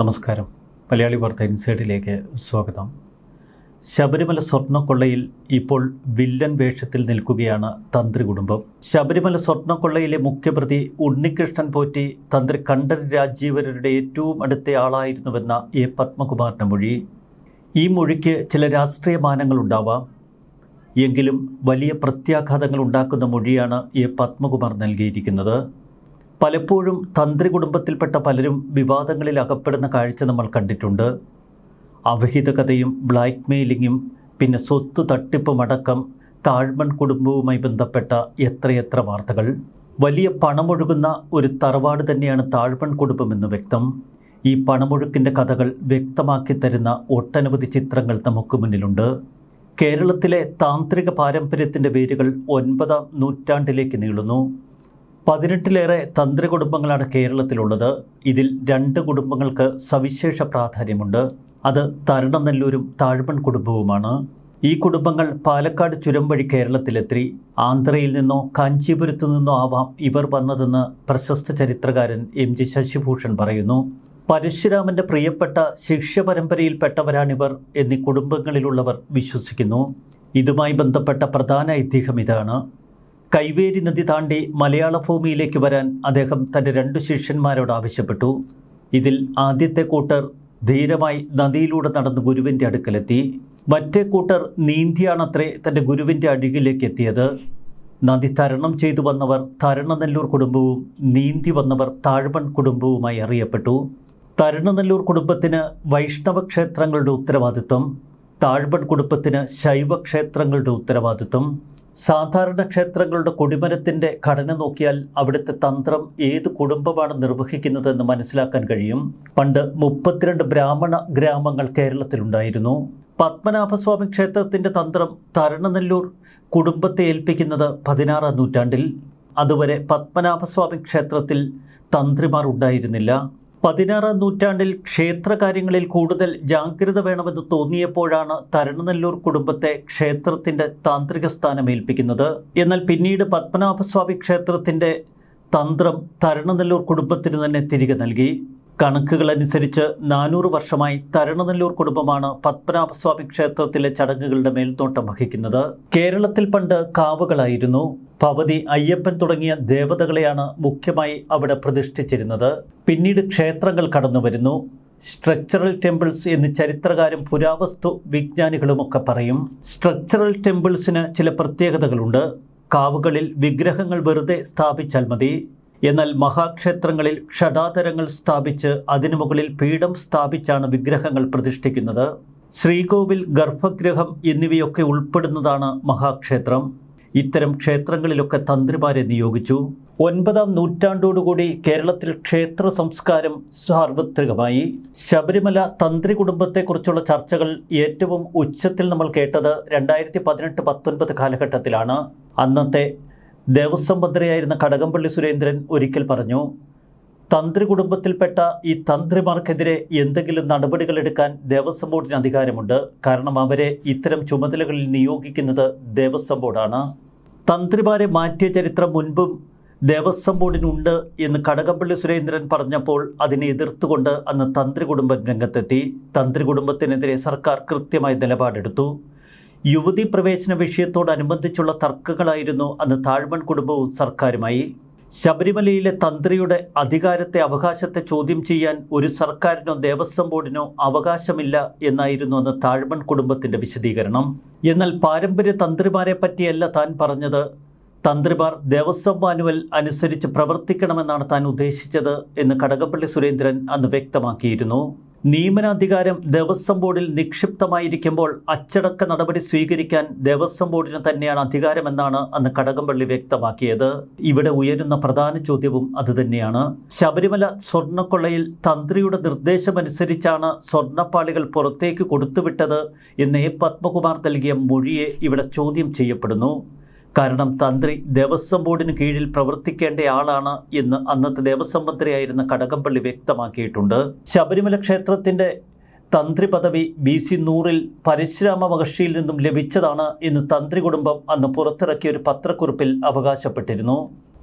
നമസ്കാരം. മലയാളി വാർത്ത ഇൻസൈഡിലേക്ക് സ്വാഗതം. ശബരിമല സ്വർണക്കൊള്ളയിൽ ഇപ്പോൾ വില്ലൻ വേഷത്തിൽ നിൽക്കുകയാണ് തന്ത്രി കുടുംബം. ശബരിമല സ്വർണക്കൊള്ളയിലെ മുഖ്യപ്രതി ഉണ്ണികൃഷ്ണൻ പോറ്റി തന്ത്രി കണ്ഠൻ രാജീവരുടെ ഏറ്റവും അടുത്ത ആളായിരുന്നുവെന്ന എ പത്മകുമാറിന്റെ മൊഴി. ഈ മൊഴിക്ക് ചില രാഷ്ട്രീയ മാനങ്ങളുണ്ടാവാം എങ്കിലും വലിയ പ്രത്യാഘാതങ്ങൾ ഉണ്ടാക്കുന്ന മൊഴിയാണ് എ പത്മകുമാർ നൽകിയിരിക്കുന്നത്. പലപ്പോഴും തന്ത്രി കുടുംബത്തിൽപ്പെട്ട പലരും വിവാദങ്ങളിൽ അകപ്പെടുന്ന കാഴ്ച നമ്മൾ കണ്ടിട്ടുണ്ട്. അവിഹിത കഥയും ബ്ലാക്ക് മെയിലിങ്ങും പിന്നെ സ്വത്ത് തട്ടിപ്പുമടക്കം താഴ്മൺ കുടുംബവുമായി ബന്ധപ്പെട്ട എത്രയെത്ര വാർത്തകൾ. വലിയ പണമൊഴുകുന്ന ഒരു തറവാട് തന്നെയാണ് താഴ്മൺ കുടുംബമെന്ന് വ്യക്തം. ഈ പണമൊഴുക്കിന്റെ കഥകൾ വ്യക്തമാക്കി തരുന്ന ഒട്ടനവധി ചിത്രങ്ങൾ നമുക്ക് മുന്നിലുണ്ട്. കേരളത്തിലെ താന്ത്രിക പാരമ്പര്യത്തിന്റെ വേരുകൾ ഒൻപതാം നൂറ്റാണ്ടിലേക്ക് നീളുന്നു. പതിനെട്ടിലേറെ തന്ത്രി കുടുംബങ്ങളാണ് കേരളത്തിലുള്ളത്. ഇതിൽ രണ്ട് കുടുംബങ്ങൾക്ക് സവിശേഷ പ്രാധാന്യമുണ്ട്. അത് തരണനെല്ലൂരും താഴ്മൺ കുടുംബവുമാണ്. ഈ കുടുംബങ്ങൾ പാലക്കാട് ചുരം വഴി കേരളത്തിലെത്തി. ആന്ധ്രയിൽ നിന്നോ കാഞ്ചീപുരത്തു നിന്നോ ആവാം ഇവർ വന്നതെന്ന് പ്രശസ്ത ചരിത്രകാരൻ എം ജി ശശിഭൂഷൺ പറയുന്നു. പരശുരാമന്റെ പ്രിയപ്പെട്ട ശിഷ്യ പരമ്പരയിൽപ്പെട്ടവരാണിവർ എന്നീ കുടുംബങ്ങളിലുള്ളവർ വിശ്വസിക്കുന്നു. ഇതുമായി ബന്ധപ്പെട്ട പ്രധാന ഐതിഹ്യം ഇതാണ്. കൈവേരി നദി താണ്ടി മലയാള ഭൂമിയിലേക്ക് വരാൻ അദ്ദേഹം തന്റെ രണ്ടു ശിഷ്യന്മാരോട് ആവശ്യപ്പെട്ടു. ഇതിൽ ആദ്യത്തെ കൂട്ടർ ധീരമായി നദിയിലൂടെ നടന്ന് ഗുരുവിന്റെ അടുക്കലെത്തി. മറ്റേ കൂട്ടർ നീന്തിയാണത്രേ തന്റെ ഗുരുവിന്റെ അരികിലേക്ക് എത്തിയത്. നദി തരണം ചെയ്തു വന്നവർ തരണനെല്ലൂർ കുടുംബവും നീന്തി വന്നവർ താഴ്മൺ കുടുംബവുമായി അറിയപ്പെട്ടു. തരണനെല്ലൂർ കുടുംബത്തിന് വൈഷ്ണവ ക്ഷേത്രങ്ങളുടെ ഉത്തരവാദിത്വം താഴ്മൺ കുടുംബത്തിന് ശൈവ ക്ഷേത്രങ്ങളുടെ ഉത്തരവാദിത്വം സാധാരണ ക്ഷേത്രങ്ങളുടെ കൊടിമരത്തിന്റെ ഘടന നോക്കിയാൽ അവിടുത്തെ തന്ത്രം ഏത് കുടുംബമാണ് നിർവഹിക്കുന്നതെന്ന് മനസ്സിലാക്കാൻ കഴിയും. പണ്ട് മുപ്പത്തിരണ്ട് ബ്രാഹ്മണ ഗ്രാമങ്ങൾ കേരളത്തിലുണ്ടായിരുന്നു. പത്മനാഭസ്വാമി ക്ഷേത്രത്തിന്റെ തന്ത്രം തരണനെല്ലൂർ കുടുംബത്തെ ഏൽപ്പിക്കുന്നത് പതിനാറാം നൂറ്റാണ്ടിൽ. അതുവരെ പത്മനാഭസ്വാമി ക്ഷേത്രത്തിൽ തന്ത്രിമാർ ഉണ്ടായിരുന്നില്ല. പതിനാറാം നൂറ്റാണ്ടിൽ ക്ഷേത്രകാര്യങ്ങളിൽ കൂടുതൽ ജാഗ്രത വേണമെന്ന് തോന്നിയപ്പോഴാണ് തരണനെല്ലൂർ കുടുംബത്തെ ക്ഷേത്രത്തിന്റെ താന്ത്രിക സ്ഥാനം ഏൽപ്പിക്കുന്നത് എന്നാൽ പിന്നീട് പത്മനാഭസ്വാമി ക്ഷേത്രത്തിന്റെ തന്ത്രം തരണനെല്ലൂർ കുടുംബത്തിന് തന്നെ തിരികെ നൽകി. കണക്കുകൾ അനുസരിച്ച് നാനൂറ് വർഷമായി തരണനെല്ലൂർ കുടുംബമാണ് പത്മനാഭസ്വാമി ക്ഷേത്രത്തിലെ ചടങ്ങുകളുടെ മേൽനോട്ടം വഹിക്കുന്നത്. കേരളത്തിൽ പണ്ട് കാവുകളായിരുന്നു. ഭവതി അയ്യപ്പൻ തുടങ്ങിയ ദേവതകളെയാണ് മുഖ്യമായി അവിടെ പ്രതിഷ്ഠിച്ചിരുന്നത്. പിന്നീട് ക്ഷേത്രങ്ങൾ കടന്നു വരുന്നു സ്ട്രക്ചറൽ ടെമ്പിൾസ് എന്ന് ചരിത്രകാരും പുരാവസ്തു വിജ്ഞാനികളുമൊക്കെ പറയും. സ്ട്രക്ചറൽ ടെമ്പിൾസിന് ചില പ്രത്യേകതകളുണ്ട്. കാവുകളിൽ വിഗ്രഹങ്ങൾ വെറുതെ സ്ഥാപിച്ചാൽ മതി. എന്നാൽ മഹാക്ഷേത്രങ്ങളിൽ ക്ഷടാതരങ്ങൾ സ്ഥാപിച്ച് അതിനു മുകളിൽ പീഠം സ്ഥാപിച്ചാണ് വിഗ്രഹങ്ങൾ പ്രതിഷ്ഠിക്കുന്നത്. ശ്രീകോവിൽ ഗർഭഗൃഹം എന്നിവയൊക്കെ ഉൾപ്പെടുന്നതാണ് മഹാക്ഷേത്രം. ഇത്തരം ക്ഷേത്രങ്ങളിലൊക്കെ തന്ത്രിമാരെ നിയോഗിച്ചു. ഒൻപതാം നൂറ്റാണ്ടോടുകൂടി കേരളത്തിൽ ക്ഷേത്ര സംസ്കാരം സാർവത്രികമായി. ശബരിമല തന്ത്രി കുടുംബത്തെക്കുറിച്ചുള്ള ചർച്ചകൾ ഏറ്റവും ഉച്ചത്തിൽ നമ്മൾ കേട്ടത് രണ്ടായിരത്തി പതിനെട്ട് പത്തൊൻപത് കാലഘട്ടത്തിലാണ്. അന്നത്തെ ദേവസ്വം മന്ത്രിയായിരുന്ന കടകംപള്ളി സുരേന്ദ്രൻ ഒരിക്കൽ പറഞ്ഞു തന്ത്രി കുടുംബത്തിൽപ്പെട്ട ഈ തന്ത്രിമാർക്കെതിരെ എന്തെങ്കിലും നടപടികൾ എടുക്കാൻ ദേവസ്വം ബോർഡിന് അധികാരമുണ്ട്. കാരണം അവരെ ഇത്തരം ചുമതലകളിൽ നിയോഗിക്കുന്നത് ദേവസ്വം ബോർഡാണ്. തന്ത്രിമാരെ മാറ്റിയ ചരിത്രം മുൻപും ദേവസ്വം ബോർഡിനുണ്ട് എന്ന് കടകംപള്ളി സുരേന്ദ്രൻ പറഞ്ഞപ്പോൾ അതിനെ എതിർത്തുകൊണ്ട് അന്ന് തന്ത്രി കുടുംബം രംഗത്തെത്തി. തന്ത്രി കുടുംബത്തിനെതിരെ സർക്കാർ കൃത്യമായ നിലപാടെടുത്തു. യുവതി പ്രവേശന വിഷയത്തോടനുബന്ധിച്ചുള്ള തർക്കങ്ങളായിരുന്നു അന്ന് താഴ്മൺ കുടുംബവും സർക്കാരുമായി. ശബരിമലയിലെ തന്ത്രിയുടെ അധികാരത്തെ അവകാശത്തെ ചോദ്യം ചെയ്യാൻ ഒരു സർക്കാരിനോ ദേവസ്വം ബോർഡിനോ അവകാശമില്ല എന്നായിരുന്നു അന്ന് താഴ്മൺ കുടുംബത്തിന്റെ വിശദീകരണം. എന്നാൽ പാരമ്പര്യ തന്ത്രിമാരെ പറ്റിയല്ല താൻ പറഞ്ഞത്. തന്ത്രിമാർ ദേവസ്വം മാനുവൽ അനുസരിച്ച് പ്രവർത്തിക്കണമെന്നാണ് താൻ ഉദ്ദേശിച്ചത് എന്ന് കടകപ്പള്ളി സുരേന്ദ്രൻ അന്ന് വ്യക്തമാക്കിയിരുന്നു. നിയമനാധികാരം ദേവസ്വം ബോർഡിൽ നിക്ഷിപ്തമായിരിക്കുമ്പോൾ അച്ചടക്ക നടപടി സ്വീകരിക്കാൻ ദേവസ്വം ബോർഡിന് തന്നെയാണ് അധികാരമെന്നാണ് അന്ന് കടകംപള്ളി വ്യക്തമാക്കിയത്. ഇവിടെ ഉയരുന്ന പ്രധാന ചോദ്യവും അതുതന്നെയാണ് ശബരിമല സ്വർണക്കൊള്ളയിൽ തന്ത്രിയുടെ നിർദ്ദേശമനുസരിച്ചാണ് സ്വർണപ്പാളികൾ പുറത്തേക്ക് കൊടുത്തുവിട്ടത് എന്ന് എ പത്മകുമാർ നൽകിയ മൊഴിയെ ഇവിടെ ചോദ്യം ചെയ്യപ്പെടുന്നു. കാരണം തന്ത്രി ദേവസ്വം ബോർഡിന് കീഴിൽ പ്രവർത്തിക്കേണ്ട ആളാണ് എന്ന് അന്നത്തെ ദേവസ്വം മന്ത്രിയായിരുന്ന കടകംപള്ളി വ്യക്തമാക്കിയിട്ടുണ്ട്. ശബരിമല ക്ഷേത്രത്തിന്റെ തന്ത്രി പദവി ബി സി നൂറിൽ പരശുരാമ മഹർഷിയിൽ നിന്നും ലഭിച്ചതാണ് എന്ന് തന്ത്രി കുടുംബം അന്ന് പുറത്തിറക്കിയ ഒരു പത്രക്കുറിപ്പിൽ അവകാശപ്പെട്ടിരുന്നു.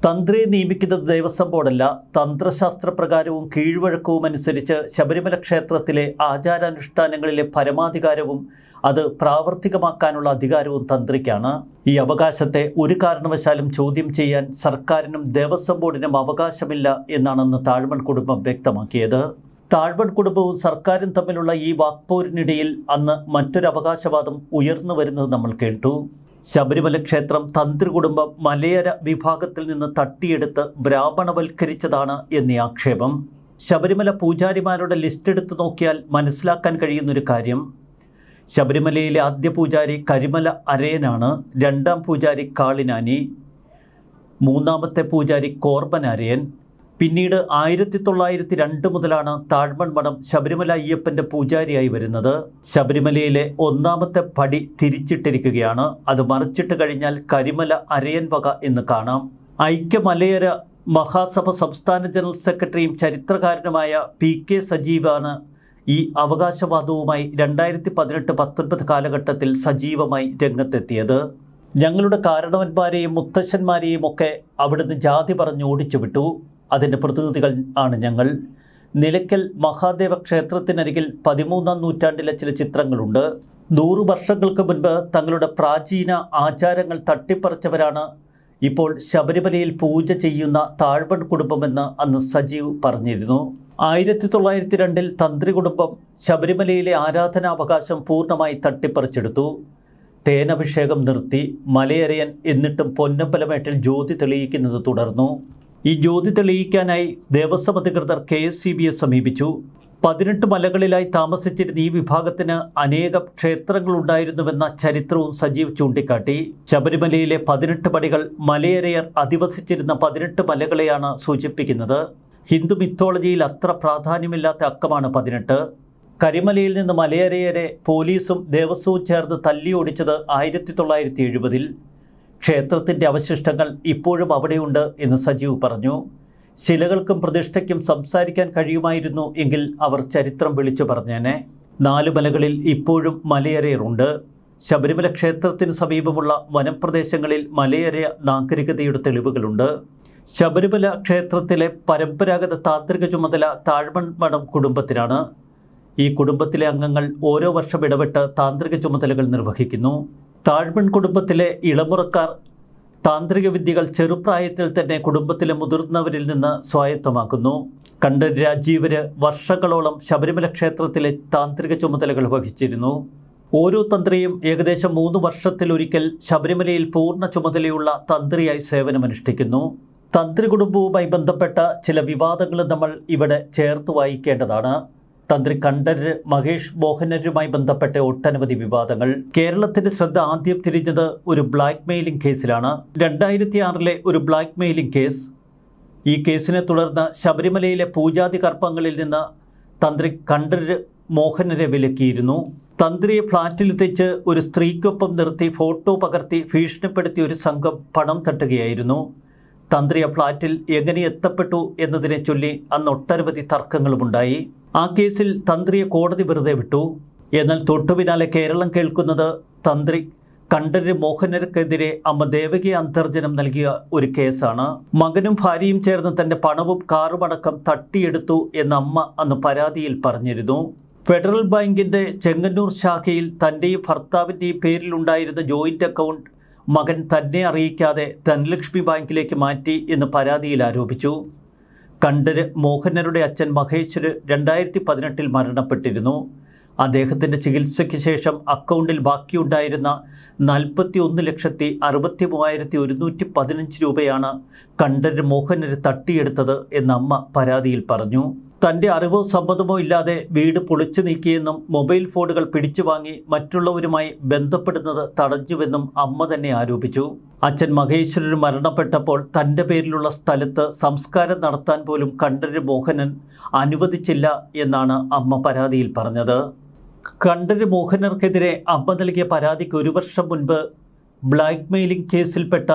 തന്ത്രിയെ നിയമിക്കുന്നത് ദേവസ്വം ബോർഡല്ല. തന്ത്രശാസ്ത്ര പ്രകാരവും കീഴ്വഴക്കവും അനുസരിച്ച് ശബരിമല ക്ഷേത്രത്തിലെ ആചാരാനുഷ്ഠാനങ്ങളിലെ പരമാധികാരവും അത് പ്രാവർത്തികമാക്കാനുള്ള അധികാരവും തന്ത്രിക്കാണ്. ഈ അവകാശത്തെ ഒരു കാരണവശാലും ചോദ്യം ചെയ്യാൻ സർക്കാരിനും ദേവസ്വം ബോർഡിനും അവകാശമില്ല എന്നാണെന്ന് താഴ്മൺ കുടുംബം വ്യക്തമാക്കിയത്. താഴ്വൺ കുടുംബവും സർക്കാരും തമ്മിലുള്ള ഈ വാക്പോരിനിടയിൽ അന്ന് മറ്റൊരു അവകാശവാദം ഉയർന്നു വരുന്നത് നമ്മൾ കേട്ടു. ശബരിമല ക്ഷേത്രം തന്ത്രി കുടുംബം മലയര വിഭാഗത്തിൽ നിന്ന് തട്ടിയെടുത്ത് ബ്രാഹ്മണവൽക്കരിച്ചതാണ് എന്നീ ആക്ഷേപം. ശബരിമല പൂജാരിമാരുടെ ലിസ്റ്റ് എടുത്തു നോക്കിയാൽ മനസ്സിലാക്കാൻ കഴിയുന്നൊരു കാര്യം. ശബരിമലയിലെ ആദ്യ പൂജാരി കരിമല അരയനാണ് രണ്ടാം പൂജാരി കാളിനാനി മൂന്നാമത്തെ പൂജാരി കോർബൻ അരയൻ പിന്നീട് ആയിരത്തി തൊള്ളായിരത്തി രണ്ട് മുതലാണ് താഴ്മൺ മഠം ശബരിമല അയ്യപ്പന്റെ പൂജാരിയായി വരുന്നത്. ശബരിമലയിലെ ഒന്നാമത്തെ പടി തിരിച്ചിട്ടിരിക്കുകയാണ്. അത് മറിച്ചിട്ട് കഴിഞ്ഞാൽ കരിമല അരയൻ വക എന്ന് കാണാം. ഐക്യമലയര മഹാസഭ സംസ്ഥാന ജനറൽ സെക്രട്ടറിയും ചരിത്രകാരനുമായ പി കെ സജീവാണ് ഈ അവകാശവാദവുമായി രണ്ടായിരത്തി പതിനെട്ട് പത്തൊൻപത് കാലഘട്ടത്തിൽ സജീവമായി രംഗത്തെത്തിയത്. ഞങ്ങളുടെ കാരണവന്മാരെയും മുത്തശ്ശന്മാരെയും ഒക്കെ അവിടുന്ന് ജാതി പറഞ്ഞ് ഓടിച്ചു വിട്ടു അതിന്റെ പ്രതിനിധികൾ ആണ് ഞങ്ങൾ. നിലയ്ക്കൽ മഹാദേവ ക്ഷേത്രത്തിനരികിൽ പതിമൂന്നാം നൂറ്റാണ്ടിലെ ചില ചിത്രങ്ങളുണ്ട്. നൂറു വർഷങ്ങൾക്ക് മുൻപ് തങ്ങളുടെ പ്രാചീന ആചാരങ്ങൾ തട്ടിപ്പറിച്ചവരാണ് ഇപ്പോൾ ശബരിമലയിൽ പൂജ ചെയ്യുന്ന താഴ്വൺ കുടുംബമെന്ന് അന്ന് സജീവ് പറഞ്ഞിരുന്നു. ആയിരത്തി തൊള്ളായിരത്തി രണ്ടിൽ തന്ത്രി കുടുംബം ശബരിമലയിലെ ആരാധനാവകാശം പൂർണമായി തട്ടിപ്പറിച്ചെടുത്തു. തേനഭിഷേകം നിർത്തി മലയരയൻ എന്നിട്ടും പൊന്നമ്പലമേട്ടിൽ ജ്യോതി തെളിയിക്കുന്നത് തുടർന്നു. ഈ ജ്യോതി തെളിയിക്കാനായി ദേവസ്വം അധികൃതർ കെ എസ് സി ബിയെ സമീപിച്ചു. പതിനെട്ട് മലകളിലായി താമസിച്ചിരുന്ന ഈ വിഭാഗത്തിന് അനേകം ക്ഷേത്രങ്ങളുണ്ടായിരുന്നുവെന്ന ചരിത്രവും സജീവ് ചൂണ്ടിക്കാട്ടി. ശബരിമലയിലെ പതിനെട്ട് പടികൾ മലയരയർ അധിവസിച്ചിരുന്ന പതിനെട്ട് മലകളെയാണ് സൂചിപ്പിക്കുന്നത്. ഹിന്ദു മിത്തോളജിയിൽ അത്ര പ്രാധാന്യമില്ലാത്ത അക്കമാണ് പതിനെട്ട്. കരിമലയിൽ നിന്ന് മലയരയരെ പോലീസും ദേവസ്വവും ചേർന്ന് തല്ലിയോടിച്ചത് ആയിരത്തി തൊള്ളായിരത്തി എഴുപതിൽ. ക്ഷേത്രത്തിന്റെ അവശിഷ്ടങ്ങൾ ഇപ്പോഴും അവിടെയുണ്ട് എന്ന് സജീവ് പറഞ്ഞു. ശിലകൾക്കും പ്രതിഷ്ഠയ്ക്കും സംസാരിക്കാൻ കഴിയുമായിരുന്നു എങ്കിൽ അവർ ചരിത്രം വിളിച്ചു പറഞ്ഞേനെ. നാല് മലകളിൽ ഇപ്പോഴും മലയരയറുണ്ട് ശബരിമല ക്ഷേത്രത്തിന് സമീപമുള്ള വനപ്രദേശങ്ങളിൽ മലയരയ നാഗരികതയുടെ തെളിവുകളുണ്ട്. ശബരിമല ക്ഷേത്രത്തിലെ പരമ്പരാഗത താന്ത്രിക ചുമതല താഴ്മൺ മഠം കുടുംബത്തിനാണ്. ഈ കുടുംബത്തിലെ അംഗങ്ങൾ ഓരോ വർഷം ഇടപെട്ട് താന്ത്രിക ചുമതലകൾ നിർവഹിക്കുന്നു. താഴ്മൺ കുടുംബത്തിലെ ഇളമുറക്കാർ താന്ത്രിക വിദ്യകൾ ചെറുപ്രായത്തിൽ തന്നെ കുടുംബത്തിലെ മുതിർന്നവരിൽ നിന്ന് സ്വായത്തമാക്കുന്നു. കണ്ഠൻ രാജീവര് വർഷങ്ങളോളം ശബരിമല ക്ഷേത്രത്തിലെ താന്ത്രിക ചുമതലകൾ വഹിച്ചിരുന്നു. ഓരോ തന്ത്രിയും ഏകദേശം മൂന്ന് വർഷത്തിലൊരിക്കൽ ശബരിമലയിൽ പൂർണ ചുമതലയുള്ള തന്ത്രിയായി സേവനമനുഷ്ഠിക്കുന്നു. തന്ത്രി കുടുംബവുമായി ബന്ധപ്പെട്ട ചില വിവാദങ്ങൾ നമ്മൾ ഇവിടെ ചേർത്ത് വായിക്കേണ്ടതാണ്. തന്ത്രി കണ്ഠര് മഹേഷ് മോഹനരുമായി ബന്ധപ്പെട്ട ഒട്ടനവധി വിവാദങ്ങൾ. കേരളത്തിന്റെ ശ്രദ്ധ ആദ്യം തിരിഞ്ഞത് ഒരു ബ്ലാക്ക് മെയിലിംഗ് കേസിലാണ്. രണ്ടായിരത്തി ആറിലെ ഒരു ബ്ലാക്ക് മെയിലിംഗ് കേസ്. ഈ കേസിനെ തുടർന്ന് ശബരിമലയിലെ പൂജാതി കർപ്പങ്ങളിൽ നിന്ന് തന്ത്രി കണ്ഠര് മോഹനരെ വിലക്കിയിരുന്നു. തന്ത്രിയെ ഫ്ളാറ്റിലെത്തിച്ച് ഒരു സ്ത്രീക്കൊപ്പം നിർത്തി ഫോട്ടോ പകർത്തി ഭീഷണിപ്പെടുത്തി ഒരു സംഘം പണം തട്ടുകയായിരുന്നു. തന്ത്രിയ ഫ്ളാറ്റിൽ എങ്ങനെ എത്തപ്പെട്ടു എന്നതിനെ ചൊല്ലി അന്ന് ഒട്ടനവധി തർക്കങ്ങളുമുണ്ടായി. ആ കേസിൽ തന്ത്രിയെ കോടതി വെറുതെ വിട്ടു. എന്നാൽ തൊട്ടു പിന്നാലെ കേരളം കേൾക്കുന്നത് തന്ത്രി കണ്ഠര് മോഹനർക്കെതിരെ അമ്മ ദേവകി അന്തർജനം നൽകിയ ഒരു കേസാണ്. മകനും ഭാര്യയും ചേർന്ന് തന്റെ പണവും കാറുമടക്കം തട്ടിയെടുത്തു എന്ന് അമ്മ അന്ന് പരാതിയിൽ പറഞ്ഞിരുന്നു. ഫെഡറൽ ബാങ്കിന്റെ ചെങ്ങന്നൂർ ശാഖയിൽ തന്റെയും ഭർത്താവിന്റെയും പേരിലുണ്ടായിരുന്ന ജോയിന്റ് അക്കൗണ്ട് മകൻ തന്നെ അറിയിക്കാതെ ധനലക്ഷ്മി ബാങ്കിലേക്ക് മാറ്റി എന്ന് പരാതിയിൽ ആരോപിച്ചു. കണ്ഠര് മോഹനരുടെ അച്ഛൻ മഹേശ്വര് രണ്ടായിരത്തി പതിനെട്ടിൽ മരണപ്പെട്ടിരുന്നു. അദ്ദേഹത്തിന്റെ ചികിത്സയ്ക്ക് ശേഷം അക്കൗണ്ടിൽ ബാക്കിയുണ്ടായിരുന്ന നാൽപ്പത്തി ഒന്ന് ലക്ഷത്തി അറുപത്തി മൂവായിരത്തി ഒരുന്നൂറ്റി പതിനഞ്ച് രൂപയാണ് കണ്ഠര് മോഹനര് തട്ടിയെടുത്തത് എന്ന് അമ്മ പരാതിയിൽ പറഞ്ഞു. തന്റെ അറിവോ സമ്മതമോ ഇല്ലാതെ വീട് പൊളിച്ചു നീക്കിയെന്നും മൊബൈൽ ഫോണുകൾ പിടിച്ചു വാങ്ങി മറ്റുള്ളവരുമായി ബന്ധപ്പെടുന്നത് തടഞ്ഞുവെന്നും അമ്മ തന്നെ ആരോപിച്ചു. അച്ഛൻ മഹേശ്വരൻ മരണപ്പെട്ടപ്പോൾ തന്റെ പേരിലുള്ള സ്ഥലത്ത് സംസ്കാരം നടത്താൻ പോലും കണ്ഠര് മോഹനൻ അനുവദിച്ചില്ല എന്നാണ് അമ്മ പരാതിയിൽ പറഞ്ഞത്. കണ്ഠര് മോഹനർക്കെതിരെ അമ്മ നൽകിയ പരാതിക്ക് ഒരു വർഷം മുൻപ് ബ്ലാക്ക് മെയിലിംഗ് കേസിൽപ്പെട്ട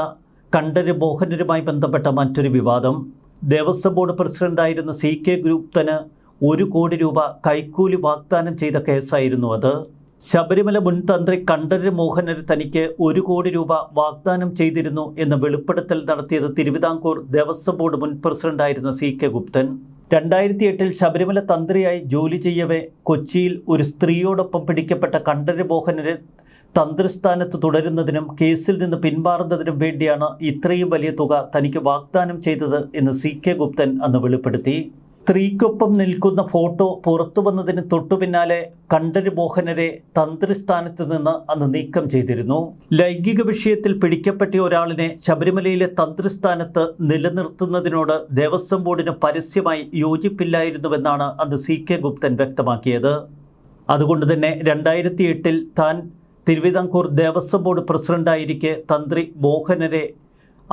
കണ്ഠര് മോഹനരുമായി ബന്ധപ്പെട്ട മറ്റൊരു വിവാദം. ദേവസ്വം ബോർഡ് പ്രസിഡന്റായിരുന്ന സി കെ ഗ്രൂപ്തന് ഒരു കോടി രൂപ കൈക്കൂലി വാഗ്ദാനം ചെയ്ത കേസായിരുന്നു അത്. ശബരിമല മുൻ തന്ത്രി കണ്ഠരര് മോഹനര് തനിക്ക് ഒരു കോടി രൂപ വാഗ്ദാനം ചെയ്തിരുന്നു എന്ന വെളിപ്പെടുത്തൽ നടത്തിയത് തിരുവിതാംകൂർ ദേവസ്വം ബോർഡ് മുൻ പ്രസിഡന്റായിരുന്ന സി കെ ഗുപ്തൻ. രണ്ടായിരത്തി എട്ടിൽ ശബരിമല തന്ത്രിയായി ജോലി ചെയ്യവേ കൊച്ചിയിൽ ഒരു സ്ത്രീയോടൊപ്പം പിടിക്കപ്പെട്ട കണ്ഠരര് മോഹനര് തന്ത്രിസ്ഥാനത്ത് തുടരുന്നതിനും കേസിൽ നിന്ന് പിന്മാറുന്നതിനും വേണ്ടിയാണ് ഇത്രയും വലിയ തുക തനിക്ക് വാഗ്ദാനം ചെയ്തത് എന്ന് സി കെ ഗുപ്തൻ അന്ന് വെളിപ്പെടുത്തി. സ്ത്രീക്കൊപ്പം നിൽക്കുന്ന ഫോട്ടോ പുറത്തു വന്നതിന് തൊട്ടുപിന്നാലെ പിന്നാലെ കണ്ഠര് മോഹനരെ തന്ത്രിസ്ഥാനത്ത് നിന്ന് അന്ന് നീക്കം ചെയ്തിരുന്നു. ലൈംഗിക വിഷയത്തിൽ പിടിക്കപ്പെട്ട ഒരാളിനെ ശബരിമലയിലെ തന്ത്രിസ്ഥാനത്ത് നിലനിർത്തുന്നതിനോട് ദേവസ്വം ബോർഡിന് പരസ്യമായി യോജിപ്പില്ലായിരുന്നുവെന്നാണ് അന്ന് സി കെ ഗുപ്തൻ വ്യക്തമാക്കിയത്. അതുകൊണ്ട് തന്നെ രണ്ടായിരത്തി എട്ടിൽ താൻ തിരുവിതാംകൂർ ദേവസ്വം ബോർഡ് പ്രസിഡന്റായിരിക്കെ തന്ത്രി മോഹനരെ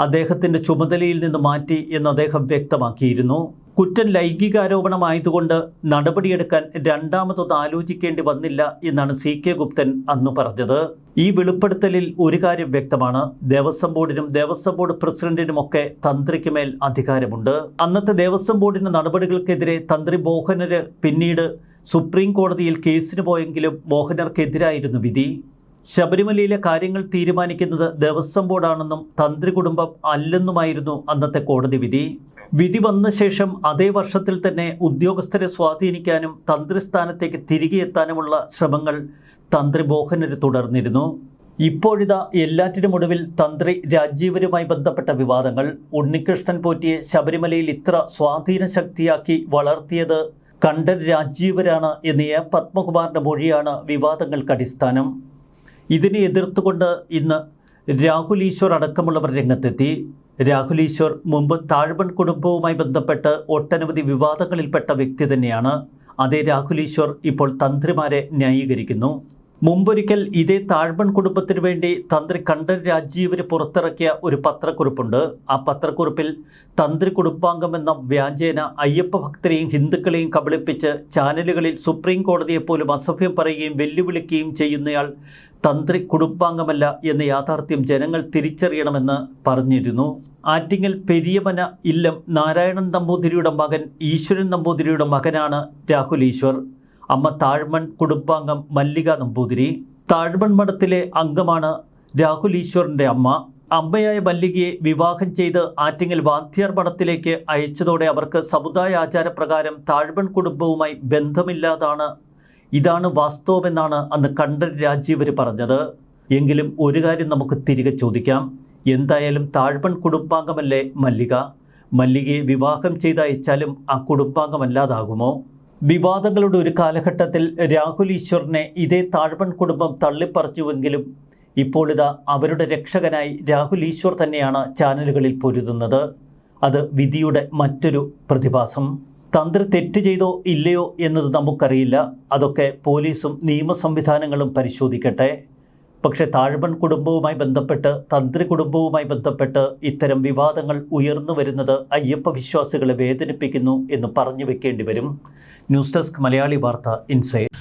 അദ്ദേഹത്തിന്റെ ചുമതലയിൽ നിന്ന് മാറ്റി എന്ന് അദ്ദേഹം വ്യക്തമാക്കിയിരുന്നു. കുറ്റം ലൈംഗികാരോപണമായതുകൊണ്ട് നടപടിയെടുക്കാൻ രണ്ടാമതൊന്ന് ആലോചിക്കേണ്ടി വന്നില്ല എന്നാണ് സി കെ ഗുപ്തൻ അന്ന് പറഞ്ഞത്. ഈ വെളിപ്പെടുത്തലിൽ ഒരു കാര്യം വ്യക്തമാണ്. ദേവസ്വം ബോർഡിനും ദേവസ്വം ബോർഡ് പ്രസിഡന്റിനുമൊക്കെ തന്ത്രിക്ക് മേൽ അധികാരമുണ്ട്. അന്നത്തെ ദേവസ്വം ബോർഡിന്റെ നടപടികൾക്കെതിരെ തന്ത്രി മോഹനര് പിന്നീട് സുപ്രീം കോടതിയിൽ കേസിന് പോയെങ്കിലും മോഹനർക്കെതിരായിരുന്നു വിധി. ശബരിമലയിലെ കാര്യങ്ങൾ തീരുമാനിക്കുന്നത് ദേവസ്വം ബോർഡാണെന്നും തന്ത്രി കുടുംബം അല്ലെന്നുമായിരുന്നു അന്നത്തെ കോടതി വിധി. വിധി വന്ന ശേഷം അതേ വർഷത്തിൽ തന്നെ ഉദ്യോഗസ്ഥരെ സ്വാധീനിക്കാനും തന്ത്രിസ്ഥാനത്തേക്ക് തിരികെ എത്താനുമുള്ള ശ്രമങ്ങൾ തന്ത്രി മോഹനര് തുടർന്നിരുന്നു. ഇപ്പോഴിതാ എല്ലാറ്റിനും ഒടുവിൽ തന്ത്രി രാജീവരുമായി ബന്ധപ്പെട്ട വിവാദങ്ങൾ. ഉണ്ണികൃഷ്ണൻ പോറ്റിയെ ശബരിമലയിൽ ഇത്ര സ്വാധീന ശക്തിയാക്കി വളർത്തിയത് കണ്ഠൻ രാജീവരാണ് എന്നിയ പത്മകുമാറിന്റെ മൊഴിയാണ് വിവാദങ്ങൾക്ക് അടിസ്ഥാനം. ഇതിനെ എതിർത്തുകൊണ്ട് ഇന്ന് രാഹുൽ ഈശ്വർ അടക്കമുള്ളവർ രംഗത്തെത്തി. രാഹുൽ ഈശ്വർ മുമ്പ് താഴ്വൺ കുടുംബവുമായി ബന്ധപ്പെട്ട് ഒട്ടനവധി വിവാദങ്ങളിൽപ്പെട്ട വ്യക്തി തന്നെയാണ്. അതേ രാഹുൽ ഈശ്വർ ഇപ്പോൾ തന്ത്രിമാരെ ന്യായീകരിക്കുന്നു. മുമ്പൊരിക്കൽ ഇതേ താഴ്വൺ കുടുംബത്തിനു വേണ്ടി തന്ത്രി കണ്ഠൻ രാജീവിന് പുറത്തിറക്കിയ ഒരു പത്രക്കുറിപ്പുണ്ട്. ആ പത്രക്കുറിപ്പിൽ തന്ത്രി കുടുംബാംഗം എന്ന വ്യാജേന അയ്യപ്പ ഭക്തരെയും ഹിന്ദുക്കളെയും കബളിപ്പിച്ച് ചാനലുകളിൽ സുപ്രീം കോടതിയെപ്പോലും അസഭ്യം പറയുകയും വെല്ലുവിളിക്കുകയും ചെയ്യുന്നയാൾ തന്ത്രി കുടുംബാംഗമല്ല എന്ന യാഥാർത്ഥ്യം ജനങ്ങൾ തിരിച്ചറിയണമെന്ന് പറഞ്ഞിരുന്നു. ആറ്റിങ്ങൽ പെരിയമന ഇല്ലം നാരായണൻ നമ്പൂതിരിയുടെ മകൻ ഈശ്വരൻ നമ്പൂതിരിയുടെ മകനാണ് രാഹുൽ ഈശ്വർ. അമ്മ താഴ്മൺ കുടുംബാംഗം മല്ലിക നമ്പൂതിരി. താഴ്മൺ മഠത്തിലെ അംഗമാണ് രാഹുൽ ഈശ്വറിന്റെ അമ്മ. അമ്മയായ മല്ലികയെ വിവാഹം ചെയ്ത് ആറ്റിങ്ങൽ വാദ്യാർ മഠത്തിലേക്ക് അയച്ചതോടെ അവർക്ക് സമുദായ ആചാരപ്രകാരം താഴ്മൺ കുടുംബവുമായി ബന്ധമില്ലാതാണ് ഇതാണ് വാസ്തവമെന്നാണ് അന്ന് കണ്ഠൻ രാജീവർ പറഞ്ഞത്. എങ്കിലും ഒരു കാര്യം നമുക്ക് തിരികെ ചോദിക്കാം. എന്തായാലും താഴ്മൺ കുടുംബാംഗമല്ലേ മല്ലിക? മല്ലികയെ വിവാഹം ചെയ്തയച്ചാലും ആ കുടുംബാംഗമല്ലാതാകുമോ? വിവാദങ്ങളുടെ ഒരു കാലഘട്ടത്തിൽ രാഹുൽ ഈശ്വറിനെ ഇതേ താഴ്മൺ കുടുംബം തള്ളിപ്പറിച്ചുവെങ്കിലും ഇപ്പോൾ അവരുടെ രക്ഷകനായി രാഹുൽ ഈശ്വർ തന്നെയാണ് ചാനലുകളിൽ പൊരുതുന്നത്. അത് വിധിയുടെ മറ്റൊരു പ്രതിഭാസം. തന്ത്രി തെറ്റ് ചെയ്തോ ഇല്ലയോ എന്നത് നമുക്കറിയില്ല. അതൊക്കെ പോലീസും നിയമ സംവിധാനങ്ങളും പരിശോധിക്കട്ടെ. പക്ഷേ താഴ്മൺ കുടുംബവുമായി ബന്ധപ്പെട്ട് തന്ത്രി കുടുംബവുമായി ബന്ധപ്പെട്ട് ഇത്തരം വിവാദങ്ങൾ ഉയർന്നു വരുന്നത് അയ്യപ്പ വിശ്വാസികളെ വേദനിപ്പിക്കുന്നു എന്ന് പറഞ്ഞു വെക്കേണ്ടി വരും. ന്യൂസ് ഡെസ്ക് മലയാളി വാർത്ത ഇൻസൈഡ്.